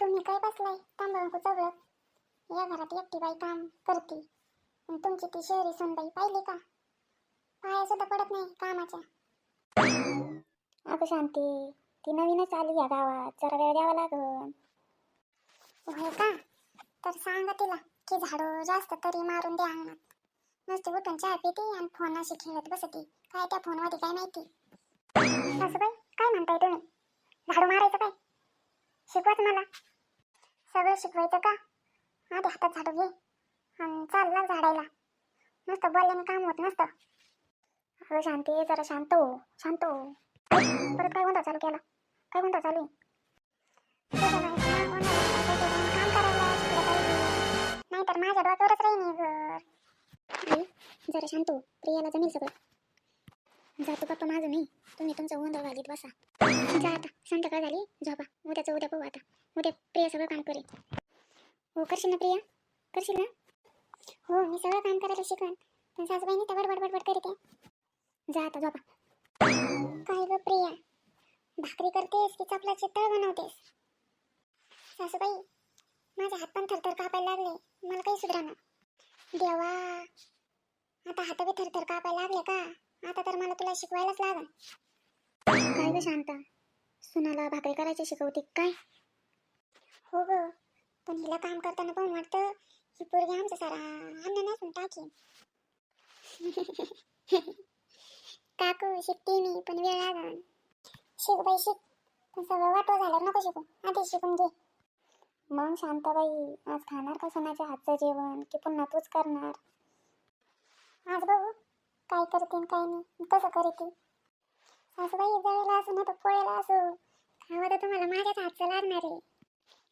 तुम्ही काय बसलाय? तांबळंकू कुचवलं या घरात एकटी बाई काम करते. आणि तुमची ती शहरी सुनबाई पाहिली का? पाया सुद्धा पडत नाही कामाच्या. अगं शांती ती नवीनच आली या गावात. जरा वेळ द्यावा लागल होय का? तर सांगा तिला की झाडं जास्त तरी मारून द्या अंगणात. नुसती उठून चहा पिते आणि फोन अशी खेळत बसते. काय त्या फोनमध्ये काय माहिती? सासूबाई काय म्हणताय तुम्ही? झाडू मारायचं काय? शिकवाच मला. सगळं शिकवायचं का? आधी हातात झाडू घे. आणि चाल ना झाडायला. नुसतं बोलल्याने काम होत नसतं. अगं शांती जरा शांत हो. शांत हो. परत काय म्हणता चालू केला? काय म्हणता चालू नाही तर माझ्या डोक्यावरच राहीन घर. जरा शांत हो. प्रियाला जमेल सगळं. जातो पप्पा माझं नाही तुम्ही तुमचं गोंधळ घालीत बसा. जा आता. संध्याकाळ झाली. झोपा. उद्याचं उद्या पाहू आता. प्रिया सगळं काम करेल. हो करशील ना प्रिया? करशील ना? हो मी सगळं काम करायला शिकवण पण सासूबाईने तर बडबड बडबड करते जा आता झोपा. काय ग प्रिया? भाकरी करतेस की चपलाचे तळ बनवतेस? सासूबाई माझे हात पण थरथर कापायला लागले. मला काही सुधराना देवा आता हात बी थरथर कापायला लागले का? आता तर मला तुला शिकवायलाच लागल काय ग शांता? सुनाला भाकरी करायची शिकवते काय? हो ग. पण हिला काम करताना पण वाटतं ही पोरगी आमचं सारा अन्न नसून टाकी काकू शिकते मी पण वेळ लागन शिक बाई शिक. पण सगळं वाटो झालं नको शिकू. आधी शिकून घे. मग शांताबाई आज खाणार का सणाच्या हातचं जेवण की पुन्हा तूच करणार? आज बघू. काय करते काय नाही. कसं करते. सासूबाई जळेला असू नाही तर पोळेला असू. खावं तर तुम्हाला माझ्याच हातचं लागणार आहे.